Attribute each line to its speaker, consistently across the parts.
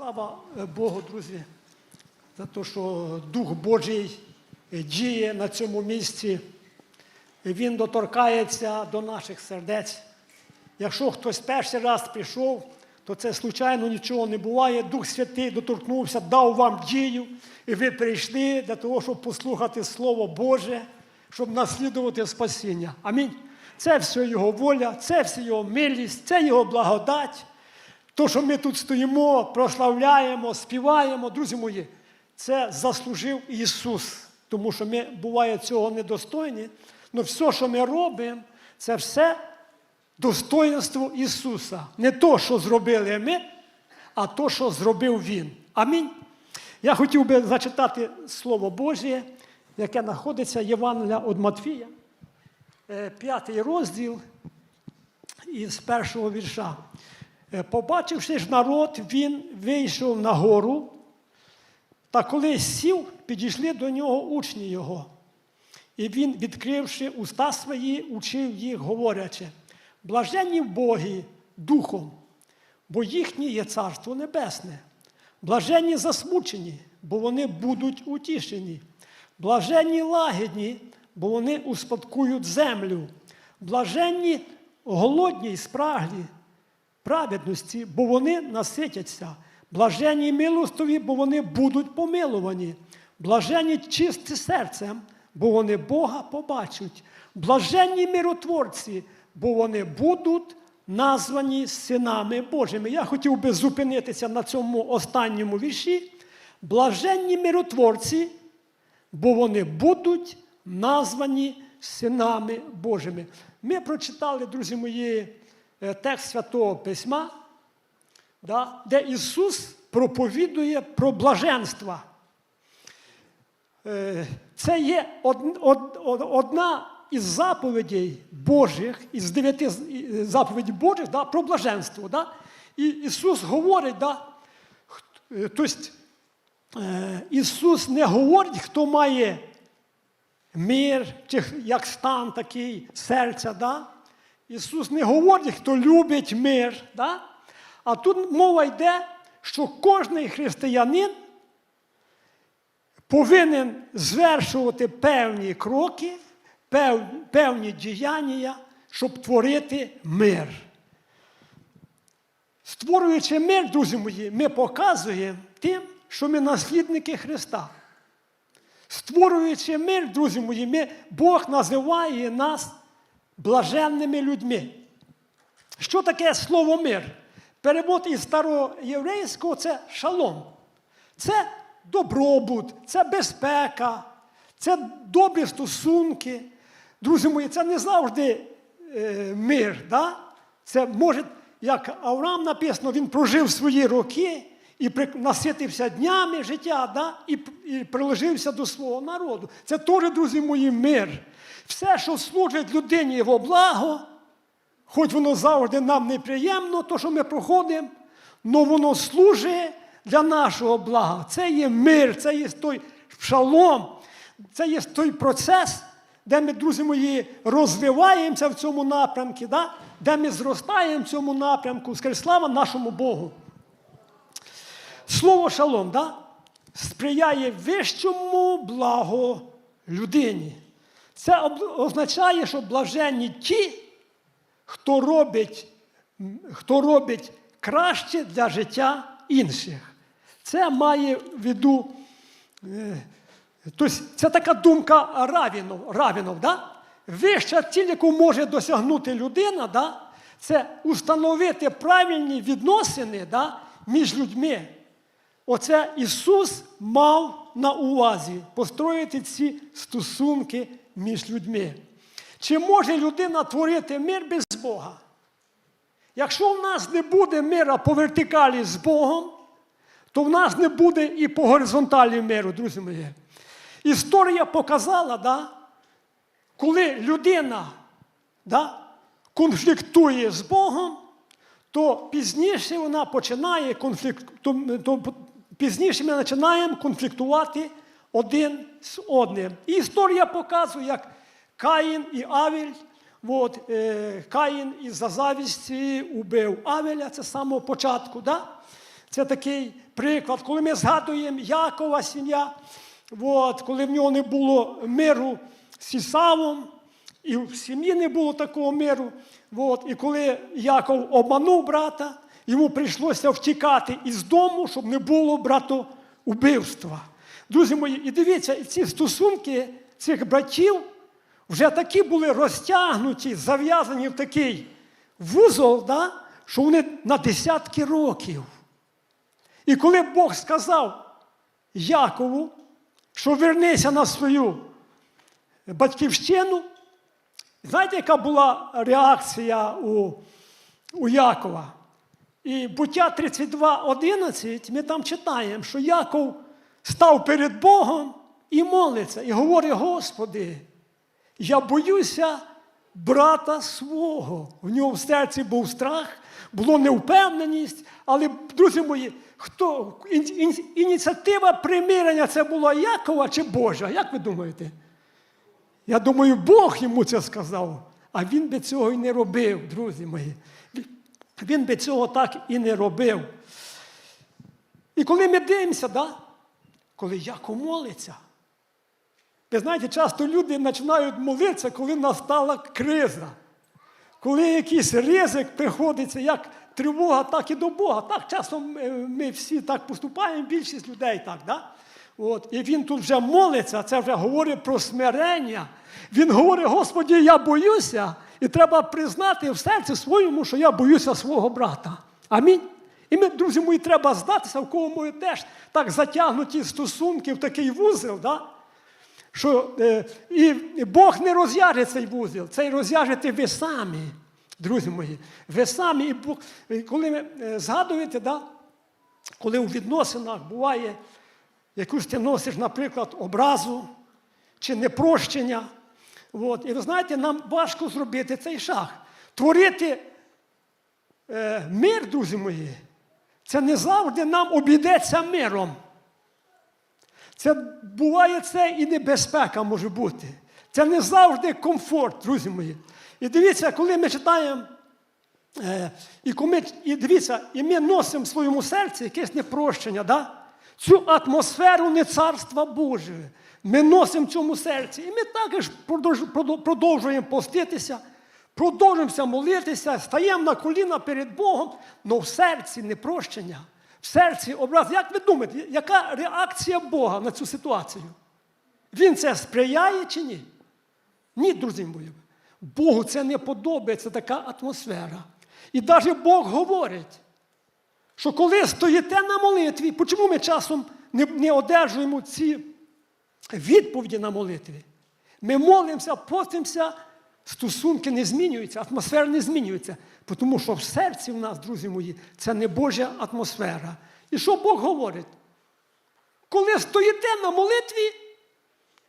Speaker 1: Слава е, Богу, друзі, за те, що Дух Божий е, діє на цьому місці. Він доторкається до наших сердець. Якщо хтось перший раз прийшов, то це случайно нічого не буває. Дух Святий доторкнувся, дав вам дію, і ви прийшли для того, щоб послухати Слово Боже, щоб наслідувати спасіння. Амінь. Це все Його воля, це все Його милість, це Його благодать. То, що ми тут стоїмо, прославляємо, співаємо, друзі мої, це заслужив Ісус. Тому що ми буває цього недостойні. Але все, що ми робимо, це все достоинство Ісуса. Не то, що зробили ми, а то, що зробив Він. Амінь. Я хотів би зачитати Слово Божє, яке знаходиться Євангелія від Матфія, е, п'ятий розділ із першого вірша. Е, Побачивши ж народ, він вийшов на гору, та коли сів, підійшли до нього учні його. І він, відкривши уста свої, учив їх, говорячи, блаженні в Богі духом, бо їхнє є царство небесне. Блаженні засмучені, бо вони будуть утішені. Блаженні лагідні, бо вони успадкують землю. Блаженні голодні й спраглі, праведності, бо вони наситяться. Блаженні й милостиві, бо вони будуть помилувані. Блаженні чисті серцем, бо вони Бога побачать. Блаженні миротворці, бо вони будуть названі синами Божими. Я хотів би зупинитися на цьому останньому вірші. Блаженні миротворці, бо вони будуть названі синами Божими. Ми прочитали, друзі мої, текст Святого Письма, да, де Ісус проповідує про блаженство. Е, Це є од- од- од- одна із заповідей Божих, із дев'яти з- заповідей Божих да, про блаженство. Да? І Ісус говорить, да, е, тобто, е, Ісус не говорить, хто має мир, чи як стан такий серця. Да? Ісус не говорить, хто любить мир. Да? А тут мова йде, що кожний християнин повинен звершувати певні кроки, певні діяння, щоб творити мир. Створюючи мир, друзі мої, ми показуємо тим, що ми наслідники Христа. Створюючи мир, друзі мої, ми, Бог називає нас блаженними людьми. Що таке слово мир? Перевод із староєврейського це шалом. Це добробут, це безпека, це добрі стосунки. Друзі мої, це не завжди е, мир. Да? Це може, як Авраам написано, він прожив свої роки і наситився днями життя, да? і, і приложився до свого народу. Це теж, друзі мої, мир. Все, що служить людині во благо, Хоч воно завжди нам неприємно, то, що ми проходимо, але воно служить для нашого блага. Це є мир, це є той шалом, це є той процес, де ми, друзі мої, розвиваємося в цьому напрямку, да? де ми зростаємо в цьому напрямку. Скажи, слава нашому Богу. Слово шалом да? сприяє вищому благо людині. Це означає, що блаженні ті, хто робить, хто робить краще для життя інших. Це має в виду, тобто це така думка Равінов, Равінов да? Вища ціль, яку може досягнути людина, да? це установити правильні відносини да? між людьми. Оце Ісус мав на увазі построїти ці стосунки між людьми. Чи може людина творити мир без Бога? Якщо в нас не буде мира по вертикалі з Богом, то в нас не буде і по горизонталі миру, друзі мої. Історія показала, да, коли людина да, конфліктує з Богом, то пізніше вона починає конфлікт, то, то пізніше ми починаємо конфліктувати один з одним. І історія показує, як Каїн і Авель, от, е, Каїн із-за завісті убив Авеля, це з самого початку. Да? Це такий приклад, коли ми згадуємо Якова сім'я, от, коли в нього не було миру з Ісавом, і в сім'ї не було такого миру. От, і коли Яков обманув брата, йому прийшлося втікати із дому, щоб не було братоубивства. Друзі мої, і дивіться, ці стосунки цих братів вже такі були розтягнуті, зав'язані в такий вузол, да, що вони на десятки років. І коли Бог сказав Якову, що вернися на свою батьківщину, знаєте, яка була реакція у, у Якова? І буття 32.11, ми там читаємо, що Яков став перед Богом і молиться, і говорить: Господи, я боюся брата свого. В нього в серці був страх, була невпевненість. Але, друзі мої, хто ін- ін- ініціатива примирення це була Якова чи Божа? Як ви думаєте? Я думаю, Бог йому це сказав, а він би цього і не робив, друзі мої. Він би цього так і не робив. І коли ми дивимося, да? Коли Яков молиться, ви знаєте, часто люди починають молитися, коли настала криза. Коли якийсь ризик приходиться, як тривога, так і до Бога. Так часто ми всі так поступаємо, більшість людей так. Да? От. І він тут вже молиться, це вже говорить про смирення. Він говорить, Господі, я боюся, і треба признати в серці своєму, що я боюся свого брата. Амінь. І ми, друзі мої, треба здатися, в кого ми теж так затягнуті стосунки в такий вузел. Да? що е, і Бог не розв'яже цей вузол, цей розв'яжете ви самі, друзі мої. Ви самі, і Бог, коли ви е, згадуєте, да, коли у відносинах буває, якусь ти носиш, наприклад, образу чи непрощення. От, і ви знаєте, нам важко зробити цей шаг. Творити е, мир, друзі мої, це не завжди нам обійдеться миром. Це буває це і небезпека може бути. Це не завжди комфорт, друзі мої. І дивіться, коли ми читаємо, е, і, коли, і дивіться, і ми носимо в своєму серці якесь непрощення, да? цю атмосферу не царства Божого. Ми носимо в цьому серці. І ми також продовжуємо поститися, продовжуємося молитися, стаємо на коліна перед Богом, але в серці непрощення, в серці образ. Як ви думаєте, яка реакція Бога на цю ситуацію? Він це сприяє чи ні? Ні, друзі мої. Богу це не подобається така атмосфера. І навіть Бог говорить, що коли стоїте на молитві, чому ми часом не, не одержуємо ці відповіді на молитві? Ми молимося, постимося, стосунки не змінюються, атмосфера не змінюється. Тому що в серці в нас, друзі мої, це не Божа атмосфера. І що Бог говорить? Коли стоїте на молитві,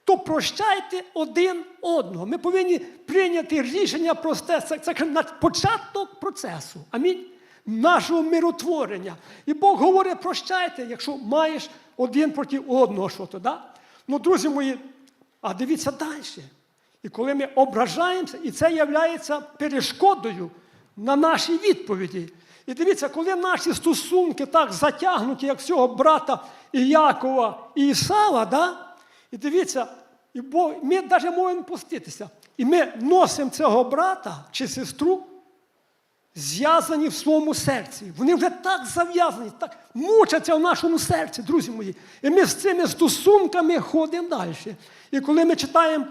Speaker 1: то прощайте один одного. Ми повинні прийняти рішення просте. Це, початок процесу. Амінь. Нашого миротворення. І Бог говорить, прощайте, якщо маєш один проти одного що то. Да? Ну, друзі мої, а дивіться далі. І коли ми ображаємося, і це є перешкодою на наші відповіді. І дивіться, коли наші стосунки так затягнуті, як цього брата і Якова і Ісава, да? і дивіться, і Бог, ми навіть можемо пуститися. І ми носимо цього брата чи сестру, зв'язані в своєму серці. Вони вже так зав'язані, так мучаться в нашому серці, друзі мої. І ми з цими стосунками ходимо далі. І коли ми читаємо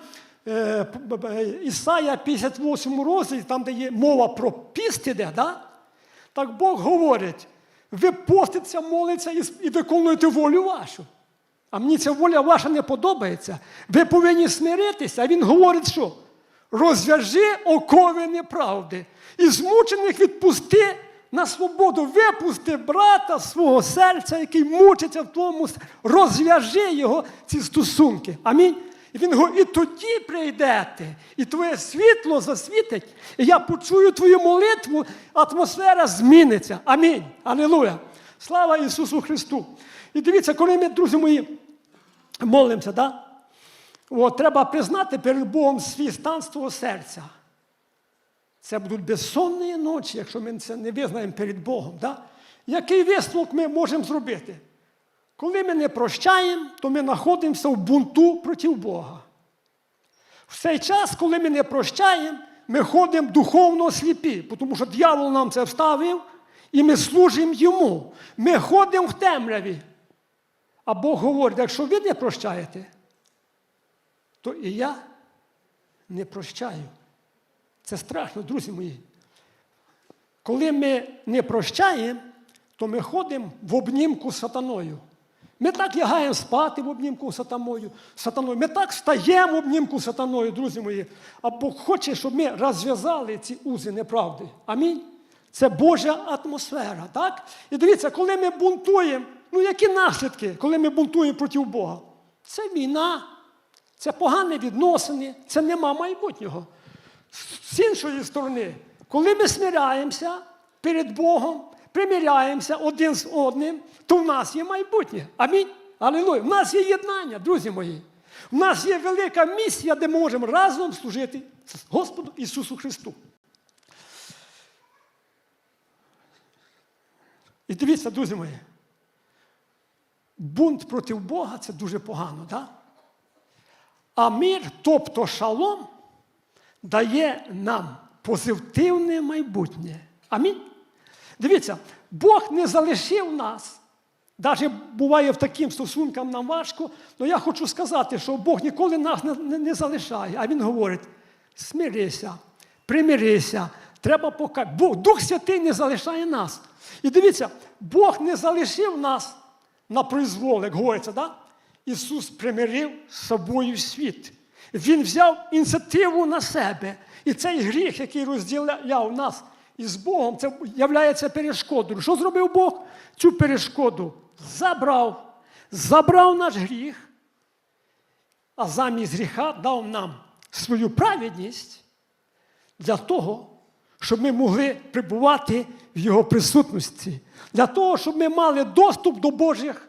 Speaker 1: Ісая 58 розділі, там, де є мова про піст да? так Бог говорить: ви поститься, молиться і, виконуєте волю вашу. А мені ця воля ваша не подобається. Ви повинні смиритися. А він говорить, що розв'яжи окови неправди. І змучених відпусти на свободу. Випусти брата свого серця, який мучиться в тому, розв'яжи його ці стосунки. Амінь. І він говорить, і тоді прийдете, і твоє світло засвітить, і я почую твою молитву, атмосфера зміниться. Амінь. Алілуя. Слава Ісусу Христу. І дивіться, коли ми, друзі мої, молимося, да? От, треба признати перед Богом свій стан свого серця. Це будуть безсонні ночі, якщо ми це не визнаємо перед Богом. Да? Який висновок ми можемо зробити? Коли ми не прощаємо, то ми знаходимося в бунту проти Бога. В цей час, коли ми не прощаємо, ми ходимо духовно сліпі, тому що дьявол нам це вставив, і ми служимо йому. Ми ходимо в темряві. А Бог говорить, якщо ви не прощаєте, то і я не прощаю. Це страшно, друзі мої. Коли ми не прощаємо, то ми ходимо в обнімку з сатаною. Ми так лягаємо спати в обнімку сатаною, сатаною. Ми так стаємо в обнімку сатаною, друзі мої. А Бог хоче, щоб ми розв'язали ці узи неправди. Амінь. Це Божа атмосфера. так? І дивіться, коли ми бунтуємо, ну які наслідки, коли ми бунтуємо проти Бога? Це війна, це погані відносини, це нема майбутнього. З іншої сторони, коли ми смиряємося перед Богом, примиряємося один з одним, то в нас є майбутнє. Амінь. Алілуя. В нас є єднання, друзі мої. В нас є велика місія, де ми можемо разом служити Господу Ісусу Христу. І дивіться, друзі мої, бунт проти Бога це дуже погано, так? А мир, тобто шалом, дає нам позитивне майбутнє. Амінь. Дивіться, Бог не залишив нас. Навіть буває в таким стосункам нам важко, але я хочу сказати, що Бог ніколи нас не, не, залишає. А Він говорить: смирися, примирися, треба покати. Бог, Дух Святий не залишає нас. І дивіться, Бог не залишив нас на призвол, як говориться, да? Ісус примирив з собою світ. Він взяв ініціативу на себе. І цей гріх, який розділяв нас із Богом, це являється перешкодою. Що зробив Бог? Цю перешкоду забрав, забрав наш гріх, а замість гріха дав нам свою праведність для того, щоб ми могли прибувати в Його присутності, для того, щоб ми мали доступ до Божих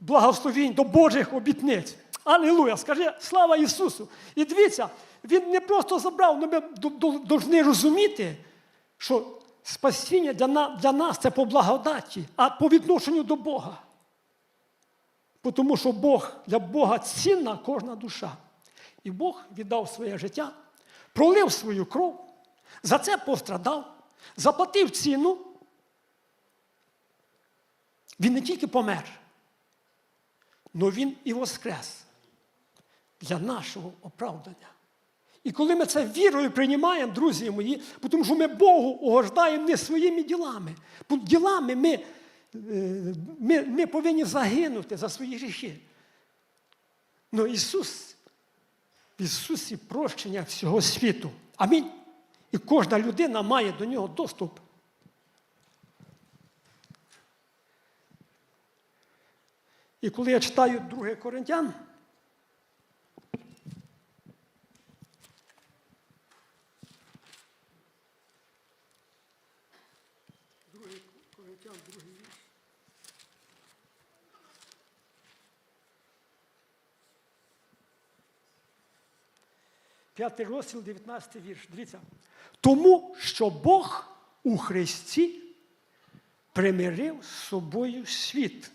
Speaker 1: благословінь, до Божих обітниць. Алілуя! Скажи, слава Ісусу! І дивіться, Він не просто забрав, але ми повинні розуміти, що спасіння для нас, це по благодаті, а по відношенню до Бога. Тому що Бог, для Бога цінна кожна душа. І Бог віддав своє життя, пролив свою кров, за це пострадав, заплатив ціну. Він не тільки помер, але він і воскрес для нашого оправдання. І коли ми це вірою приймаємо, друзі мої, тому що ми Богу угождаємо не своїми ділами. Ділами ми, е, ми, ми повинні загинути за свої гріхи. Но Ісус, в Ісусі прощення всього світу. Амінь. І кожна людина має до нього доступ. І коли я читаю 2 Коринтян, Коринтян, другий вірш. П'ятий розділ, 19 вірш. Дивіться. Тому що Бог у Христі примирив з собою світ.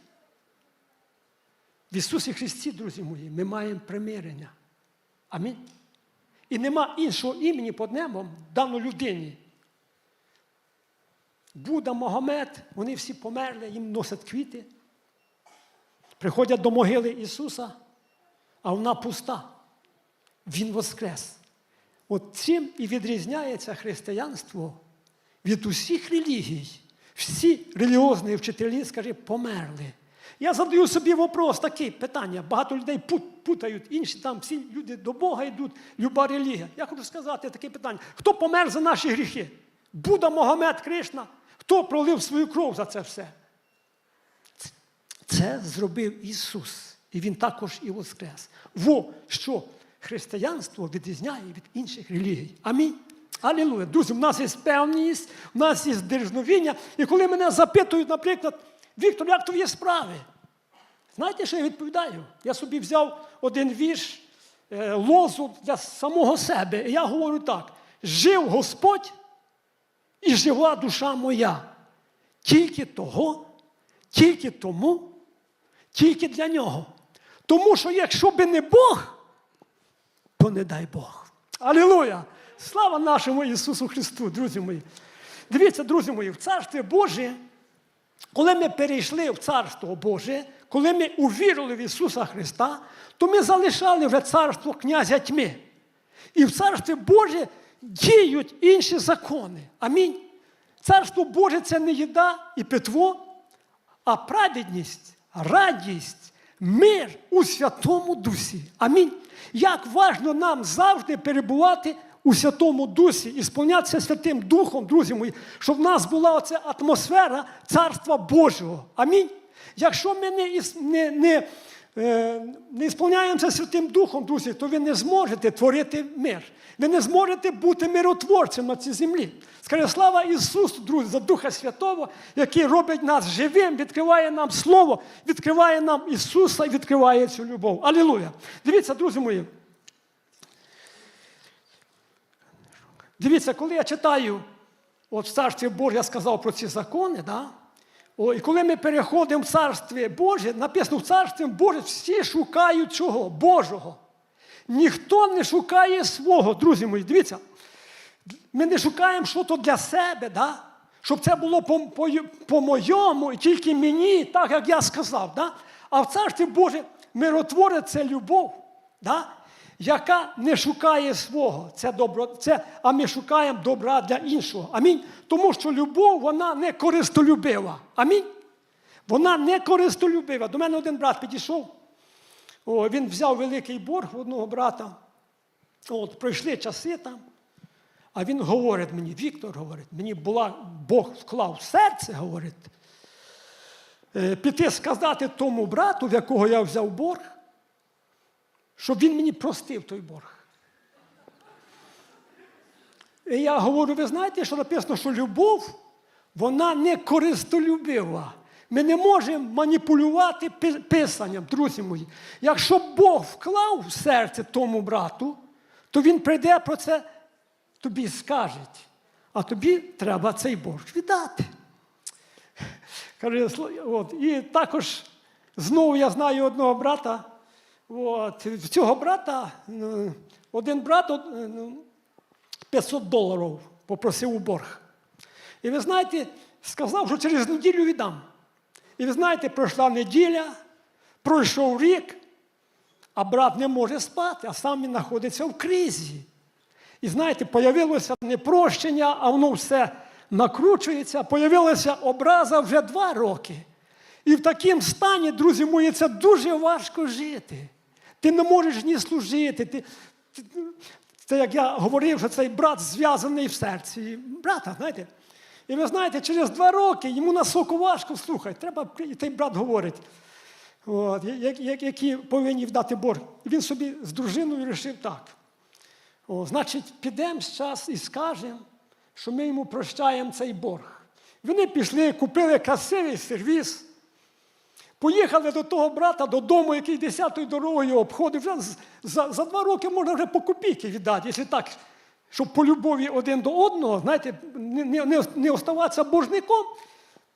Speaker 1: В Ісусі Христі, друзі мої, ми маємо примирення. Амінь. І нема іншого імені під небом дано людині. Будда, Могомед, вони всі померли, їм носять квіти. Приходять до могили Ісуса, а вона пуста. Він воскрес. От цим і відрізняється християнство від усіх релігій. Всі релігіозні вчителі, скажи, померли. Я задаю собі вопрос такий, питання. Багато людей путають, інші там всі люди до Бога йдуть, люба релігія. Я хочу сказати таке питання: хто помер за наші гріхи? Будда, Могомед, Кришна, хто пролив свою кров за це все? Це зробив Ісус. І Він також і воскрес. Во що християнство відрізняє від інших релігій. Амінь. Алілуя. Друзі, в нас є певність, в нас є дерзновіння. І коли мене запитують, наприклад, Віктор, як твої справи? Знаєте, що я відповідаю? Я собі взяв один вірш, е, лозу для самого себе. І я говорю так: жив Господь і жива душа моя. Тільки того, тільки тому, тільки для нього. Тому що якщо би не Бог, то не дай Бог. Алілуя! Слава нашому Ісусу Христу, друзі мої. Дивіться, друзі мої, в Царстві Боже, коли ми перейшли в Царство Боже, коли ми увірили в Ісуса Христа, то ми залишали вже царство князя тьми. І в Царстві Боже діють інші закони. Амінь. Царство Боже це не їда і питво, а праведність, радість, мир у Святому Дусі. Амінь. Як важно нам завжди перебувати у Святому Дусі і сповнятися Святим Духом, друзі мої, щоб в нас була оця атмосфера Царства Божого. Амінь. Якщо ми не, не, не, не сповняємося Святим Духом, друзі, то ви не зможете творити мир. Ви не зможете бути миротворцем на цій землі. Скаже, слава Ісусу, друзі, за Духа Святого, який робить нас живим, відкриває нам Слово, відкриває нам Ісуса і відкриває цю любов. Алілуя! Дивіться, друзі мої. Дивіться, коли я читаю, от в Царстві Боже я сказав про ці закони, да? О, і коли ми переходимо в Царстві Боже, написано в Царстві Боже, всі шукають чого? Божого. Ніхто не шукає свого, друзі мої. Дивіться, ми не шукаємо щось для себе, да? щоб це було по, по, по-моєму і тільки мені, так як я сказав. Да? А в Царстві Боже миротворець це любов, да? Яка не шукає свого, це добро, це, а ми шукаємо добра для іншого. Амінь. Тому що любов, вона не користолюбива. Амінь. Вона не користолюбива. До мене один брат підійшов. О, він взяв великий борг в одного брата. От, пройшли часи там. А він говорить мені, Віктор говорить, мені була, Бог вклав в серце, говорить, е, піти сказати тому брату, в якого я взяв борг, щоб він мені простив той борг. І я говорю, ви знаєте, що написано, що любов, вона не користолюбива. Ми не можемо маніпулювати пи- писанням, друзі мої. Якщо Бог вклав в серце тому брату, то він прийде про це тобі скаже. А тобі треба цей борг віддати. Каже, от, і також знову я знаю одного брата. От, в цього брата, е, один брат е, ну, 500 доларів попросив у борг. І ви знаєте, сказав, що через неділю віддам. І ви знаєте, пройшла неділя, пройшов рік, а брат не може спати, а сам він знаходиться в кризі. І знаєте, появилося не прощення, а воно все накручується, появилася образа вже два роки. І в такому стані, друзі мої, це дуже важко жити. Ти не можеш ні служити. Ти, ти- це як я говорив, що цей брат зв'язаний в серці. Брата, знаєте. І ви знаєте, через два роки йому на соку важко слухай. Треба, і той брат говорить, от, які повинні вдати борг. Він собі з дружиною вирішив так. О, значить, підемо зараз і скажемо, що ми йому прощаємо цей борг. Вони пішли, купили красивий сервіс, поїхали до того брата додому, який десятою дорогою обходив. Вже за, за два роки можна вже по копійки віддати, якщо так, щоб по любові один до одного, знаєте, не, не, не, оставатися боржником.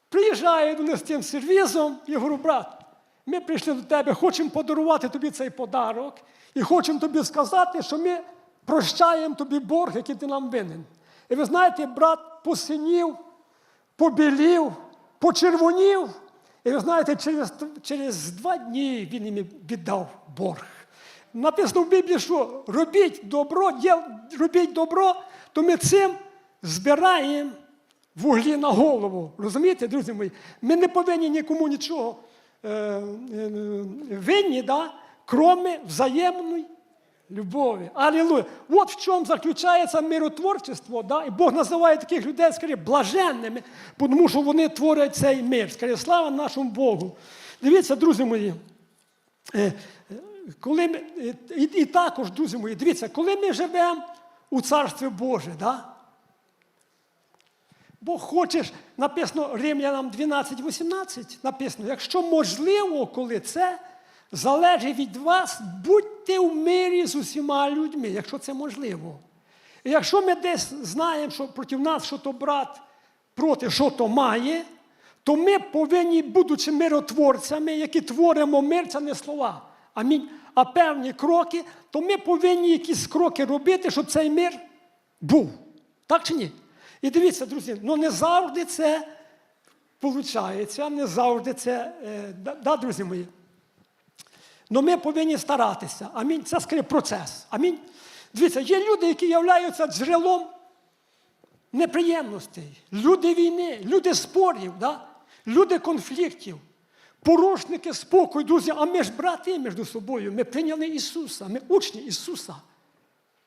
Speaker 1: Приїжджає вони з тим сервізом і говорю, брат, ми прийшли до тебе, хочемо подарувати тобі цей подарок і хочемо тобі сказати, що ми прощаємо тобі борг, який ти нам винен. І ви знаєте, брат посинів, побілів, почервонів. І ви знаєте, через, через два дні він їм віддав борг. Написано в Біблії, що робіть добро, діл, робіть добро, то ми цим збираємо вуглі на голову. Розумієте, друзі мої? Ми не повинні нікому нічого е, е, винні, да? кроме взаємної любові. Алілуя. От в чому заключається миротворчество. Да? І Бог називає таких людей, скоріше, блаженними, тому що вони творять цей мир. Скоріше, слава нашому Богу. Дивіться, друзі мої. Е, Коли ми, е, і, і також, друзі мої, дивіться, коли ми живемо у Царстві Боже, да? Бог хоче, написано Римлянам 12-18, написано, якщо можливо, коли це залежить від вас, будьте в мирі з усіма людьми, якщо це можливо. І якщо ми десь знаємо, що проти нас що то брат проти що то має, то ми повинні, будучи миротворцями, які творимо мир, це не слова. Амінь. А певні кроки, то ми повинні якісь кроки робити, щоб цей мир був. Так чи ні? І дивіться, друзі, ну не завжди це виходить, не завжди це, е, да, друзі мої. Ну ми повинні старатися. Амінь. Це скоріше процес. Амінь. Дивіться, є люди, які являються джерелом неприємностей, люди війни, люди спорів, да? люди конфліктів, порушники спокою, друзі. А ми ж брати між собою. Ми прийняли Ісуса, ми учні Ісуса.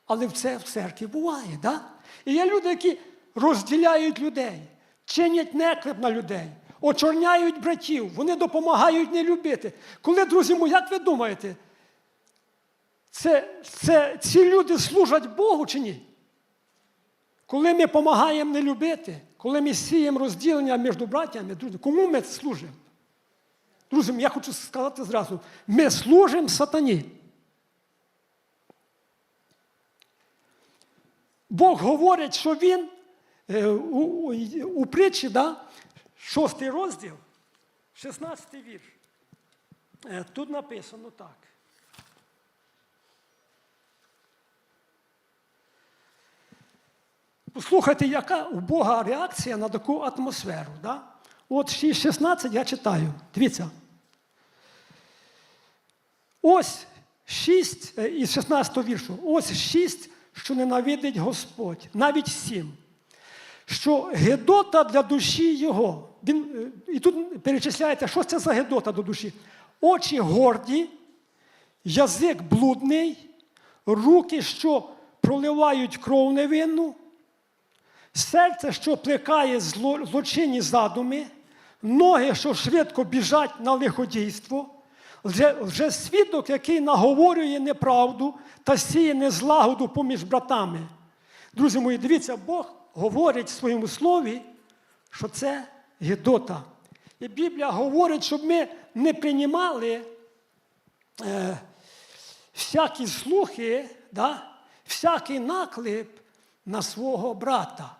Speaker 1: Але це в церкві буває, да? І є люди, які розділяють людей, чинять неклеп на людей, очорняють братів, вони допомагають не любити. Коли, друзі мої, як ви думаєте, це, це, ці люди служать Богу чи ні? Коли ми допомагаємо не любити, коли ми сіємо розділення між братями, друзі, кому ми служимо? Друзі, я хочу сказати зразу: ми служимо сатані. Бог говорить, що Він е, у, у, у притчі, да, шостий розділ, 16 вірш. Е, Тут написано так. Послухайте, яка у Бога реакція на таку атмосферу. Да? От 6.16 я читаю. Дивіться. Ось 6 е, із 16 віршу. Ось 6, що ненавидить Господь, навіть 7. Що Гедота для душі його. Він, е, і тут перечисляється, що це за Гедота до душі. Очі горді, язик блудний, руки, що проливають кров невинну, серце, що плекає зло, злочинні задуми, ноги, що швидко біжать на лиходійство, вже, вже свідок, який наговорює неправду та сіє незлагоду поміж братами. Друзі мої, дивіться, Бог говорить в своєму слові, що це Гедота. І Біблія говорить, щоб ми не приймали е, всякі слухи, да, всякий наклеп на свого брата.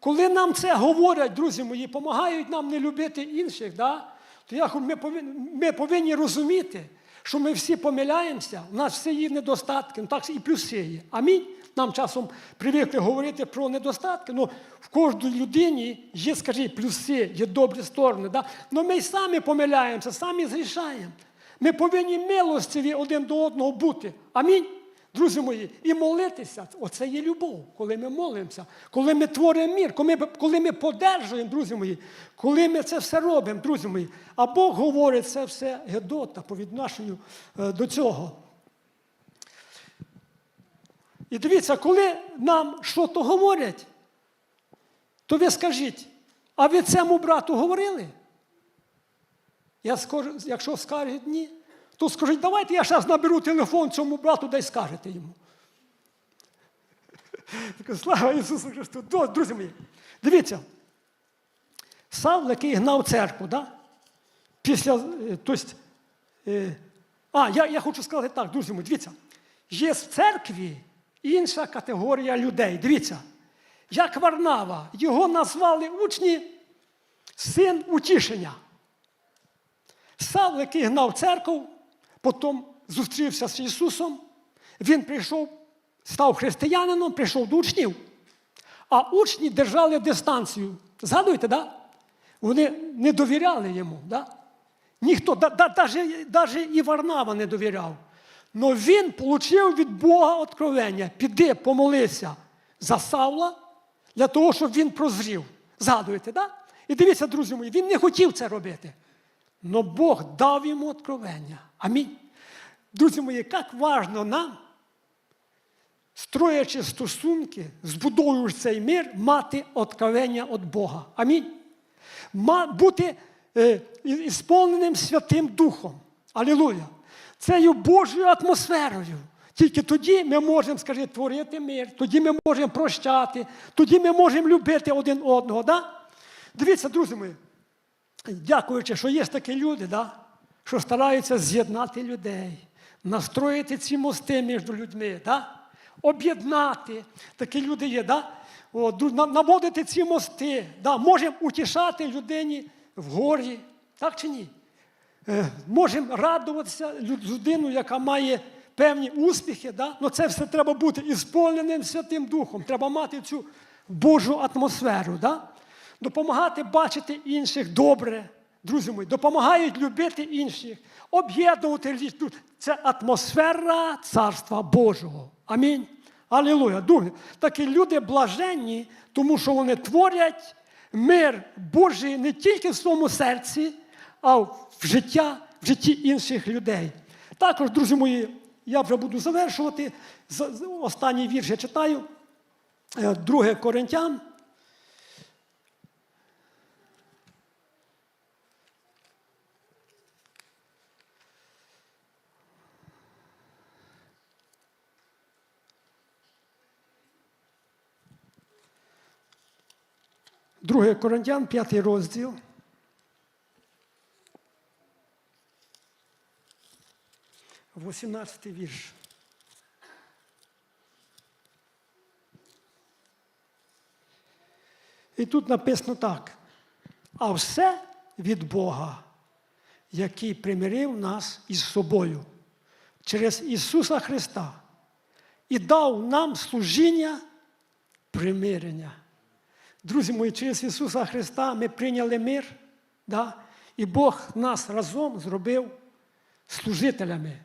Speaker 1: Коли нам це говорять, друзі мої, допомагають нам не любити інших, да, то я, ми, повинні, ми повинні розуміти, що ми всі помиляємося, у нас всі є недостатки, ну так і плюси є. Амінь. Нам часом привикли говорити про недостатки, ну в кожній людині є, скажіть, плюси, є добрі сторони. Да? Ну ми самі помиляємося, самі зрішаємо. Ми повинні милостиві один до одного бути. Амінь. Друзі мої, і молитися оце є любов, коли ми молимося, коли ми творимо мір, коли ми, коли ми подержуємо, друзі мої, коли ми це все робимо, друзі мої. А Бог говорить це все Гедота по відношенню е, до цього. І дивіться, коли нам щось говорять, то ви скажіть, а ви цьому брату говорили? Я скажу, якщо скажуть ні, то скажіть, давайте я зараз наберу телефон цьому брату, дай скажете йому. Слава Ісусу Христу! Друзі мої, дивіться, Савл, який гнав церкву, да? після, тобто, а, я, я хочу сказати так, друзі мої, дивіться, є в церкві інша категорія людей. Дивіться, як Варнава, його назвали учні син утішення. Савл, який гнав церкву, потім зустрівся з Ісусом, він прийшов, став християнином, прийшов до учнів. А учні держали дистанцію. Згадуєте, да? Вони не довіряли йому. Да? Ніхто, да, да, навіть, навіть і Варнава не довіряв. Но він отримав від Бога откровення. Піди, помолися за Савла, для того, щоб він прозрів. Згадуєте, да? І дивіться, друзі мої, він не хотів це робити. Но Бог дав йому откровення. Амінь. Друзі мої, як важно нам, строячи стосунки, збудовуючи цей мир, мати откровення від Бога. Амінь. Бути е, ісполненим Святим Духом. Алілуя. Цією Божою атмосферою. Тільки тоді ми можемо, скажіть, творити мир, тоді ми можемо прощати, тоді ми можемо любити один одного. Да? Дивіться, друзі мої, дякуючи, що є такі люди, да? що стараються з'єднати людей, настроїти ці мости між людьми, да? об'єднати. Такі люди є, да? Наводити ці мости, да? можемо утішати людині в горі, так чи ні? Е, Можемо радуватися людину, яка має певні успіхи. Да? але це все треба бути ісполненим Святим Духом. Треба мати цю Божу атмосферу. Да? Допомагати бачити інших добре. Друзі мої, допомагають любити інших, об'єднувати Це атмосфера Царства Божого. Амінь. Алілуя. Такі люди блаженні, тому що вони творять мир Божий не тільки в своєму серці, а в життя, в житті інших людей. Також, друзі мої, я вже буду завершувати. Останній вірш я читаю. Е, Друге Коринтян. Друге Коринтян, п'ятий розділ. Восімнадцятий вірш. І тут написано так. А все від Бога, який примирив нас із собою через Ісуса Христа і дав нам служіння примирення. Друзі мої, через Ісуса Христа ми прийняли мир, да? і Бог нас разом зробив служителями.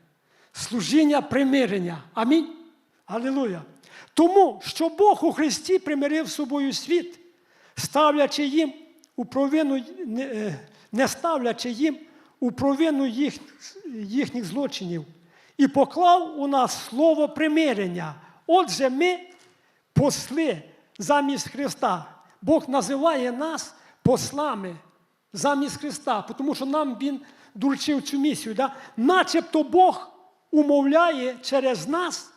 Speaker 1: Служіння примирення. Амінь. Алілуя. Тому, що Бог у Христі примирив з собою світ, ставлячи їм у провину, не, е, ставлячи їм у провину їх, їхніх злочинів, і поклав у нас слово примирення. Отже, ми посли замість Христа. Бог називає нас послами замість Христа, тому що нам Він доручив цю місію. Да? Начебто Бог умовляє через нас,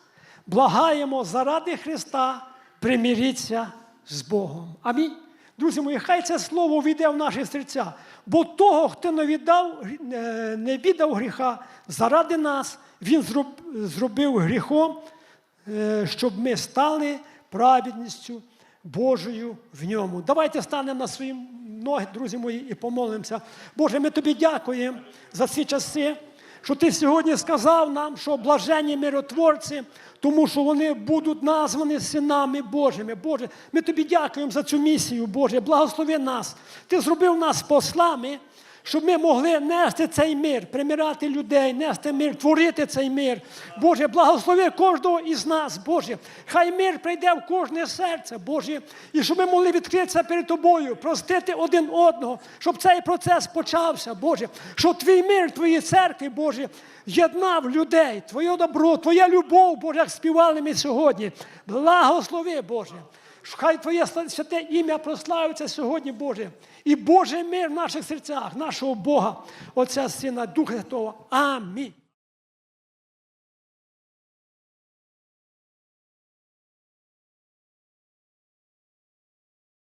Speaker 1: благаємо заради Христа, примиріться з Богом. Амінь. Друзі мої, хай це слово війде в наші серця. Бо того, хто не віддав, е, не віддав гріха заради нас, Він зробив гріхом, е, щоб ми стали праведністю Божою в ньому. Давайте станемо на свої ноги, друзі мої, і помолимося. Боже, ми тобі дякуємо за ці часи, що ти сьогодні сказав нам, що блаженні миротворці, тому що вони будуть названі синами Божими. Боже, ми тобі дякуємо за цю місію, Боже. Благослови нас. Ти зробив нас послами щоб ми могли нести цей мир, примиряти людей, нести мир, творити цей мир. Боже, благослови кожного із нас, Боже. Хай мир прийде в кожне серце, Боже, і щоб ми могли відкритися перед Тобою, простити один одного, щоб цей процес почався, Боже, щоб твій мир, твої церкви, Боже, єднав людей, Твоє добро, Твоя любов, Боже, як співали ми сьогодні. Благослови, Боже. Хай Твоє святе ім'я прославиться сьогодні, Боже. І Божий мир в наших серцях, нашого Бога, Отця Сина, Духа Святого. Амінь.